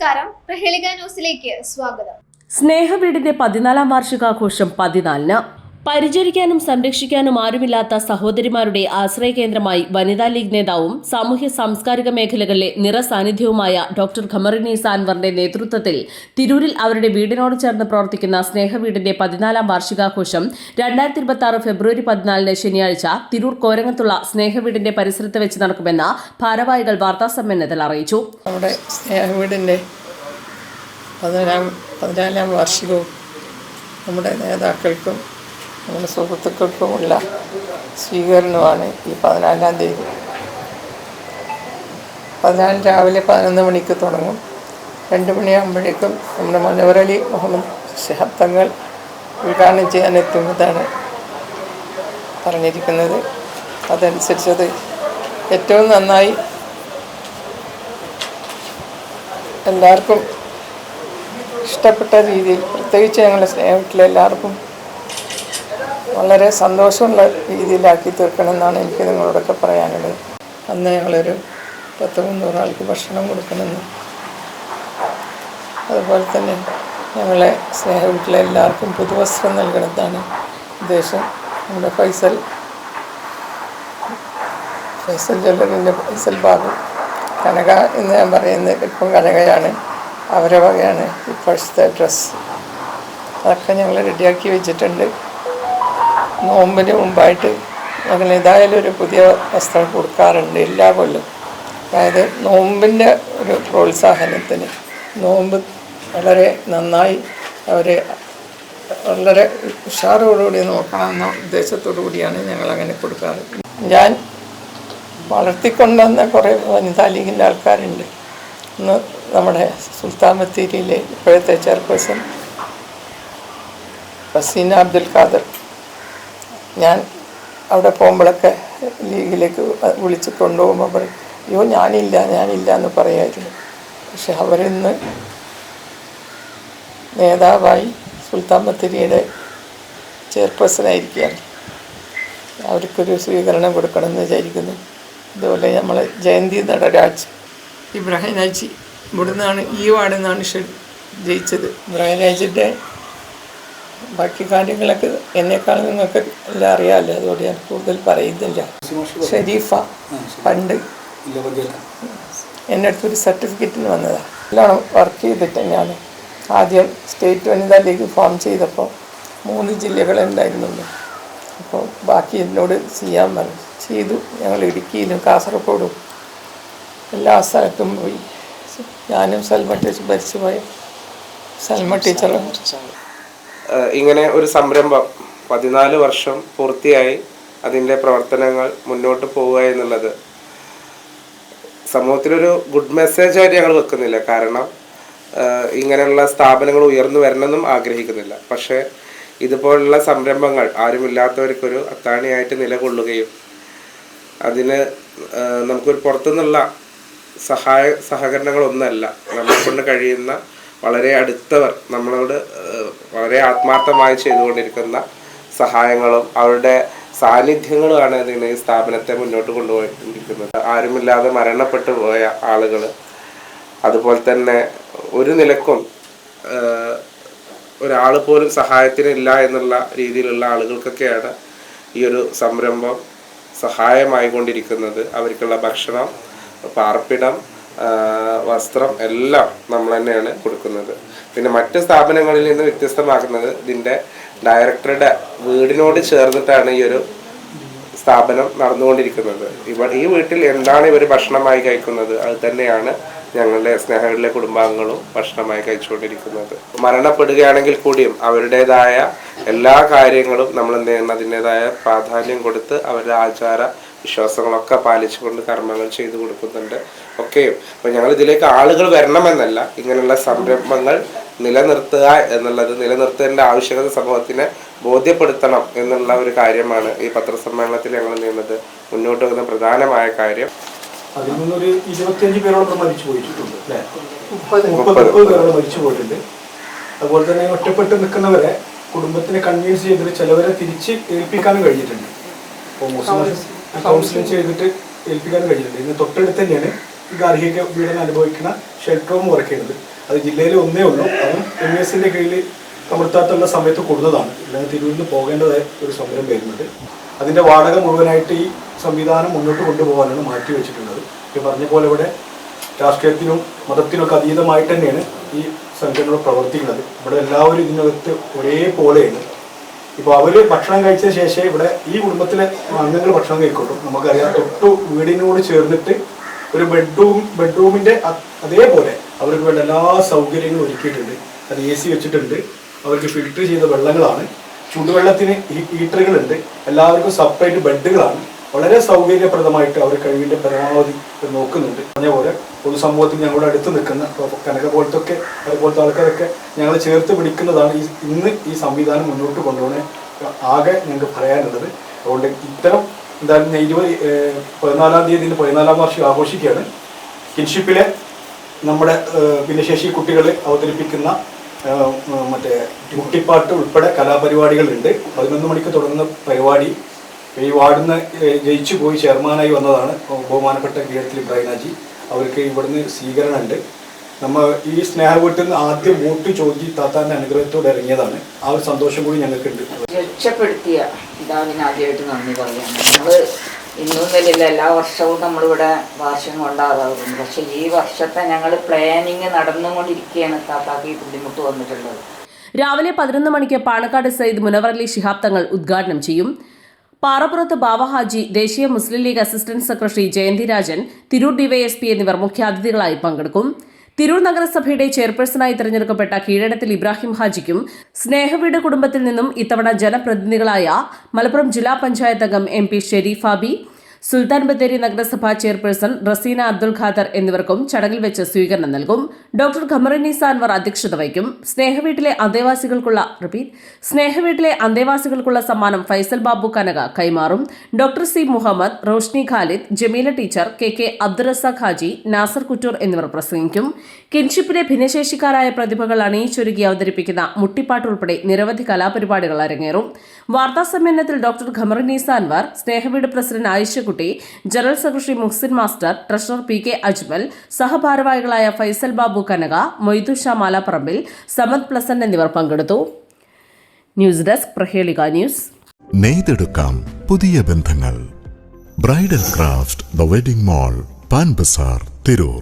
നമസ്കാരം. പ്രഹേളിക ന്യൂസിലേക്ക് സ്വാഗതം. സ്നേഹവീടിന്റെ പതിനാലാം വാർഷികാഘോഷം പതിനാലിന്. പരിചരിക്കാനും സംരക്ഷിക്കാനും ആരുമില്ലാത്ത സഹോദരിമാരുടെ ആശ്രയ കേന്ദ്രമായി വനിതാ ലീഗ് നേതാവും സാമൂഹ്യ സാംസ്കാരിക മേഖലകളിലെ നിറസാന്നിധ്യവുമായ ഡോക്ടർ ഖമറിനി സാൻവറിന്റെ നേതൃത്വത്തിൽ തിരൂരിൽ അവരുടെ വീടിനോട് ചേർന്ന് പ്രവർത്തിക്കുന്ന സ്നേഹവീടിന്റെ പതിനാലാം വാർഷികാഘോഷം രണ്ടായിരത്തി ഇരുപത്തി ആറ് ഫെബ്രുവരി പതിനാലിന് ശനിയാഴ്ച തിരൂർ കോരങ്ങത്തുള്ള സ്നേഹവീടിന്റെ പരിസരത്ത് വെച്ച് നടക്കുമെന്ന് ഭാരവാഹികൾ വാർത്താസമ്മേളനത്തിൽ അറിയിച്ചു. നമ്മുടെ പതിനാലാം പതിനാലാം വാർഷികവും നമ്മുടെ നേതാക്കൾക്കും നമ്മുടെ സുഹൃത്തുക്കൾക്കുമുള്ള സ്വീകരണമാണ് ഈ പതിനാലാം തീയതി. പതിനാല് രാവിലെ പതിനൊന്ന് മണിക്ക് തുടങ്ങും. രണ്ട് മണിയാകുമ്പോഴേക്കും നമ്മുടെ മനോഹരലി മുഹമ്മദ് ശബ്ദങ്ങൾ തങ്ങൾ ഉദ്ഘാടനം ചെയ്യാൻ എത്തുന്നതാണ് പറഞ്ഞിരിക്കുന്നത്. അതനുസരിച്ചത് ഏറ്റവും നന്നായി എല്ലാവർക്കും ഇഷ്ടപ്പെട്ട രീതിയിൽ പ്രത്യേകിച്ച് ഞങ്ങളുടെ സ്നേഹത്തിലെ എല്ലാവർക്കും വളരെ സന്തോഷമുള്ള രീതിയിലാക്കി തീർക്കണമെന്നാണ് എനിക്ക് നിങ്ങളോടൊക്കെ പറയാനുള്ളത്. അന്ന് ഞങ്ങളൊരു പത്ത് മുന്നൂറ് ആൾക്ക് ഭക്ഷണം കൊടുക്കണമെന്ന്. അതുപോലെ തന്നെ ഞങ്ങളെ സ്നേഹവീട്ടിലെ എല്ലാവർക്കും പുതുവസ്ത്രം നൽകണമെന്നാണ് ഉദ്ദേശം. നമ്മുടെ ഫൈസൽ ഫൈസൽ ജ്വല്ലറിന്റെ ഫൈസൽ ബാബു കനക എന്ന് ഞാൻ പറയുന്നത് ഇപ്പം കനകയാണ്. അവരെ വകയാണ്. ഇപ്പോഴത്തെ ഡ്രസ്സ് അതൊക്കെ ഞങ്ങൾ റെഡിയാക്കി വെച്ചിട്ടുണ്ട്. നോമ്പിന് മുമ്പായിട്ട് ഞങ്ങൾ ഏതായാലും ഒരു പുതിയ വസ്ത്രം കൊടുക്കാറുണ്ട് എല്ലാ കൊല്ലം. അതായത് നോമ്പിന്റെ ഒരു പ്രോത്സാഹനത്തിന്. നോമ്പ് വളരെ നന്നായി അവരെ വളരെ ഉഷാറോടുകൂടി നോക്കണമെന്ന ഉദ്ദേശത്തോടു കൂടിയാണ് ഞങ്ങൾ അങ്ങനെ കൊടുക്കാറ്. ഞാൻ വളർത്തിക്കൊണ്ടുവന്ന കുറേ വനിതാ ലീഗിന്റെ ആൾക്കാരുണ്ട്. ഇന്ന് നമ്മുടെ സുൽത്താൻ ബത്തേരിയിലെ ഇപ്പോഴത്തെ ചെയർപേഴ്സൺ ഫസീന അബ്ദുൽ ഖാദർ. ഞാൻ അവിടെ പോകുമ്പോഴൊക്കെ ലീഗിലേക്ക് വിളിച്ച് കൊണ്ടുപോകുമ്പോൾ പറയും അയ്യോ ഞാനില്ല ഞാനില്ല എന്ന് പറയായിരുന്നു. പക്ഷെ അവരിന്ന് നേതാവായി സുൽത്താൻ ബത്തേരിയുടെ ചെയർപേഴ്സണായിരിക്കുകയാണ് അവർക്കൊരു സ്വീകരണം കൊടുക്കണമെന്ന് വിചാരിക്കുന്നു. അതുപോലെ നമ്മൾ ജയന്തി നടരാജ് ഇബ്രാഹിം രാജി ഇവിടെ നിന്നാണ് ഈ വാർഡിൽ നിന്നാണ് ജയിച്ചത്. ഇബ്രാഹിം രാജിന്റെ ബാക്കി കാര്യങ്ങളൊക്കെ എന്നെക്കാൾ നിങ്ങൾക്ക് എല്ലാം അറിയാമല്ലോ അതുകൊണ്ട് ഞാൻ കൂടുതൽ പറയുന്നില്ല. ഷരീഫ പണ്ട് എന്റെ അടുത്തൊരു സർട്ടിഫിക്കറ്റിന് വന്നതാണ് എല്ലാം വർക്ക് ചെയ്തിട്ട് തന്നെയാണ്. ആദ്യം സ്റ്റേറ്റ് വനിതാ ലീഗ് ഫോം ചെയ്തപ്പോൾ മൂന്ന് ജില്ലകളുണ്ടായിരുന്നുള്ളൂ അപ്പോൾ ബാക്കി എന്നോട് ചെയ്യാൻ പറഞ്ഞു. ചെയ്തു ഞങ്ങൾ ഇടുക്കിയിലും കാസർഗോഡും എല്ലാ സ്ഥലത്തും പോയി. ഞാനും സൽമ ടീച്ചർ ഭരിച്ചു പോയ. സൽമ ടീച്ചറും. ഇങ്ങനെ ഒരു സംരംഭം പതിനാല് വർഷം പൂർത്തിയായി അതിന്റെ പ്രവർത്തനങ്ങൾ മുന്നോട്ട് പോവുക എന്നുള്ളത്. സമൂഹത്തിലൊരു ഗുഡ് മെസ്സേജ് ആയിട്ട് ഞങ്ങൾ വെക്കുന്നില്ല. കാരണം ഇങ്ങനെയുള്ള സ്ഥാപനങ്ങൾ ഉയർന്നു വരണമെന്നും ആഗ്രഹിക്കുന്നില്ല. പക്ഷേ ഇതുപോലുള്ള സംരംഭങ്ങൾ ആരുമില്ലാത്തവർക്കൊരു അത്താണിയായിട്ട് നിലകൊള്ളുകയും അതിന് നമുക്കൊരു പുറത്തുനിന്നുള്ള സഹായ സഹകരണങ്ങളൊന്നല്ല. നമ്മളെ കൊണ്ട് കഴിയുന്ന വളരെ അടുത്തവർ നമ്മളോട് വളരെ ആത്മാർത്ഥമായി ചെയ്തുകൊണ്ടിരിക്കുന്ന സഹായങ്ങളും അവരുടെ സാന്നിധ്യങ്ങളുമാണ് ഇതിന് ഈ സ്ഥാപനത്തെ മുന്നോട്ട് കൊണ്ടുപോയിരിക്കുന്നത് ആരുമില്ലാതെ മരണപ്പെട്ടു പോയ ആളുകൾ അതുപോലെ തന്നെ ഒരു നിലക്കും ഒരാൾ പോലും സഹായത്തിനില്ല എന്നുള്ള രീതിയിലുള്ള ആളുകൾക്കൊക്കെയാണ് ഈ ഒരു സംരംഭം സഹായമായി സഹായമായിക്കൊണ്ടിരിക്കുന്നത്. അവർക്കുള്ള ഭക്ഷണം പാർപ്പിടം വസ്ത്രം എല്ലാം നമ്മൾ തന്നെയാണ് കൊടുക്കുന്നത്. പിന്നെ മറ്റ് സ്ഥാപനങ്ങളിൽ നിന്ന് വ്യത്യസ്തമാക്കുന്നത് ഇതിന്റെ ഡയറക്ടറുടെ വീടിനോട് ചേർന്നിട്ടാണ് ഈ ഒരു സ്ഥാപനം നടന്നുകൊണ്ടിരിക്കുന്നത്. ഇവ ഈ വീട്ടിൽ എന്താണ് ഇവർ ഭക്ഷണമായി കഴിക്കുന്നത്? അത് തന്നെയാണ് ഞങ്ങളുടെ സ്നേഹങ്ങളിലെ കുടുംബാംഗങ്ങളും ഭക്ഷണമായി കഴിച്ചുകൊണ്ടിരിക്കുന്നത്. മരണപ്പെടുകയാണെങ്കിൽ കൂടിയും അവരുടേതായ എല്ലാ കാര്യങ്ങളും നമ്മൾ എന്ത് അതിന്റെതായ പ്രാധാന്യം കൊടുത്ത് അവരുടെ ആചാര വിശ്വാസങ്ങളൊക്കെ പാലിച്ചുകൊണ്ട് കർമ്മങ്ങൾ ചെയ്തു കൊടുക്കുന്നുണ്ട്. ഒക്കെയും. അപ്പോൾ ഞങ്ങൾ ഇതിലേക്ക് ആളുകൾ വരണമെന്നല്ല ഇങ്ങനെയുള്ള സംരംഭങ്ങൾ നിലനിർത്തുക എന്നുള്ളത് നിലനിർത്തേണ്ട ആവശ്യകത സമൂഹത്തിനെ ബോധ്യപ്പെടുത്തണം എന്നുള്ള ഒരു കാര്യമാണ് ഈ പത്രസമ്മേളനത്തിൽ ഞങ്ങൾ ചെയ്യുന്നത് മുന്നോട്ട് വെക്കുന്ന പ്രധാനമായ കാര്യം. അതിൽ നിന്നൊരു ഇരുപത്തിയഞ്ച് പേരോളം മരിച്ചു പോയിട്ടുണ്ട് അല്ലേ? മുപ്പത്. മുപ്പത് മുപ്പത് പേരോളം മരിച്ചു പോയിട്ടുണ്ട്. അതുപോലെ തന്നെ ഒറ്റപ്പെട്ട് നിൽക്കുന്നവരെ കുടുംബത്തിനെ കൺവീൻസ് ചെയ്തിട്ട് ചിലവരെ തിരിച്ച് ഏൽപ്പിക്കാനും കഴിഞ്ഞിട്ടുണ്ട്. അപ്പോൾ കൗൺസിലിംഗ് ചെയ്തിട്ട് ഏൽപ്പിക്കാൻ കഴിഞ്ഞിട്ടുണ്ട് ഇന്ന് തൊട്ടടുത്ത് തന്നെയാണ് ഈ ഗാർഹിക പീഡനം അനുഭവിക്കുന്ന ഷെൽട്ടർ ഹോം അത് ജില്ലയിൽ ഒന്നേ ഉള്ളൂ. അതും എം എസിന്റെ കീഴിൽ കമർത്താത്തുള്ള സമയത്ത് കൊടുത്തതാണ് ഇല്ലാതെ നിന്ന് പോകേണ്ടതായ ഒരു സമരം വരുന്നത്. അതിന്റെ വാടക മുഴുവനായിട്ട് ഈ സംവിധാനം മുന്നോട്ട് കൊണ്ടുപോകാനാണ് മാറ്റി വെച്ചിട്ടുള്ളത്. ഈ പറഞ്ഞ പോലെ ഇവിടെ രാഷ്ട്രീയത്തിനും മതത്തിനൊക്കെ അതീതമായിട്ട് തന്നെയാണ് ഈ സംഘടനകൾ പ്രവർത്തിക്കുന്നത്. ഇവിടെ എല്ലാവരും ഇതിനകത്ത് ഒരേപോലെയാണ്. ഇപ്പോൾ അവർ ഭക്ഷണം കഴിച്ച ശേഷം ഇവിടെ ഈ കുടുംബത്തിലെ അംഗങ്ങൾ ഭക്ഷണം കഴിക്കോട്ടും നമുക്കറിയാം തൊട്ടു വീടിനോട് ചേർന്നിട്ട് ഒരു ബെഡ്റൂം ബെഡ്റൂമിന്റെ അതേപോലെ അവർക്ക് വേണ്ട എല്ലാ സൗകര്യങ്ങളും ഒരുക്കിയിട്ടുണ്ട്. അത് എ സി വെച്ചിട്ടുണ്ട്. അവർക്ക് ഫിൽറ്റർ ചെയ്ത വെള്ളങ്ങളാണ്. ചുടുവെള്ളത്തിന് ഹീറ്ററുകളുണ്ട് എല്ലാവർക്കും സെപ്പറേറ്റ് ബെഡുകളാണ് വളരെ സൗകര്യപ്രദമായിട്ട് അവർ കഴിവിന്റെ പരമാവധി നോക്കുന്നുണ്ട്. പറഞ്ഞ പോലെ പൊതുസമൂഹത്തിൽ ഞങ്ങളുടെ അടുത്ത് നിൽക്കുന്ന കനക പോലത്തെ ഒക്കെ അതുപോലത്തെ ആൾക്കാരൊക്കെ ഞങ്ങൾ ചേർത്ത് പിടിക്കുന്നതാണ് ഈ ഇന്ന് ഈ സംവിധാനം മുന്നോട്ട് കൊണ്ടുപോകണേ ആകെ ഞങ്ങൾക്ക് പറയാനുള്ളത് അതുകൊണ്ട് ഇത്തരം എന്തായാലും ഇരുപത് പതിനാലാം തീയതി പതിനാലാം വർഷം ആഘോഷിക്കുകയാണ്. കിൻഷിപ്പിലെ നമ്മുടെ ഭിന്നശേഷി കുട്ടികൾ അവതരിപ്പിക്കുന്ന മറ്റേ മുട്ടിപ്പാട്ട് ഉൾപ്പെടെ കലാപരിപാടികളുണ്ട്. പതിനൊന്ന് മണിക്ക് തുടങ്ങുന്ന പരിപാടി ഈ വാർഡിന്ന് ജയിച്ചു പോയി ചെയർമാനായി വന്നതാണ് ബഹുമാനപ്പെട്ട കീഴത്തിൽ ഇബ്രാഹിനാജി അവർക്ക് ഇവിടുന്ന് സ്വീകരണം ഉണ്ട് നമ്മൾ ഈ സ്നേഹ വീട്ടിൽ നിന്ന് ആദ്യം വോട്ട് ചോദിച്ച് താത്താന്റെ അനുഗ്രഹത്തോടെ ഇറങ്ങിയതാണ്. ആ ഒരു സന്തോഷം കൂടി ഞങ്ങൾക്കുണ്ട്. രക്ഷപ്പെടുത്തിയ പിതാവിന് ആദ്യമായിട്ട് നന്ദി പറയാണ് നമ്മൾ ഇന്നും നിലയില്ല എല്ലാ വർഷവും നമ്മളിവിടെ വാർഷികം കൊണ്ടാകാറുണ്ട് പക്ഷെ ഈ വർഷത്തെ ഞങ്ങൾ പ്ലാനിങ് നടന്നുകൊണ്ടിരിക്കുകയാണ് താത്താക്ക് ഈ ബുദ്ധിമുട്ട് വന്നിട്ടുള്ളത്. രാവിലെ പതിനൊന്ന് മണിക്ക് പാണക്കാട് സയ്യിദ് മുനവറലി ശിഹാബ് തങ്ങൾ ഉദ്ഘാടനം ചെയ്യും. പാറപ്പുറത്ത് ബാവ ഹാജി ദേശീയ Muslim League assistant secretary Jayanthi Rajan Tirur DYSP എന്നിവർ മുഖ്യാതിഥികളായി പങ്കെടുക്കും. തിരൂർ നഗരസഭയുടെ ചെയർപേഴ്സണായി തിരഞ്ഞെടുക്കപ്പെട്ട കീഴടത്തിൽ ഇബ്രാഹിം ഹാജിക്കും സ്നേഹവീട് കുടുംബത്തിൽ നിന്നും ഇത്തവണ ജനപ്രതിനിധികളായ മലപ്പുറം ജില്ലാ പഞ്ചായത്ത് അംഗം എം പി ഷെരീഫ് ഹാബി സുൽത്താൻ ബത്തേരി നഗരസഭാ ചെയർപേഴ്സൺ റസീന അബ്ദുൽ ഖാദർ എന്നിവർക്കും ചടങ്ങിൽ വെച്ച് സ്വീകരണം നൽകും. ഡോക്ടർ ഖമറിനി അൻവർ അധ്യക്ഷത വഹിക്കും. സ്നേഹവീട്ടിലെ അന്തേവാസികൾക്കുള്ള റിപ്പീറ്റ് സ്നേഹവീട്ടിലെ അന്തേവാസികൾക്കുള്ള സമ്മാനം ഫൈസൽ ബാബു കനക കൈമാറും. Doctor C Muhammad Roshni Khalid Jameela teacher K K Abdurazak Haji Nasar Kuttoor എന്നിവർ പ്രസംഗിക്കും. കിൻഷിപ്പിലെ ഭിന്നശേഷിക്കാരായ പ്രതിഭകൾ അണിയിച്ചൊരുക്കി അവതരിപ്പിക്കുന്ന മുട്ടിപ്പാട്ട് ഉൾപ്പെടെ നിരവധി കലാപരിപാടികൾ അരങ്ങേറും. വാർത്താ സമ്മേളനത്തിൽ doctor Khamarini Anvar Snehaveed president Ayishakutty general secretary Muhsin master treasurer P K Ajmal സഹഭാരവാഹികളായ Faisal Babu Kanaka Moidu Shah Malapparambil Samad pleasant എന്നിവർ പങ്കെടുത്തു. News desk Prahelika news. നെയ്തെടുക്കാം പുതിയ ബന്ധങ്ങൾ. Bridal craft the wedding mall Pan Bazaar Tirur.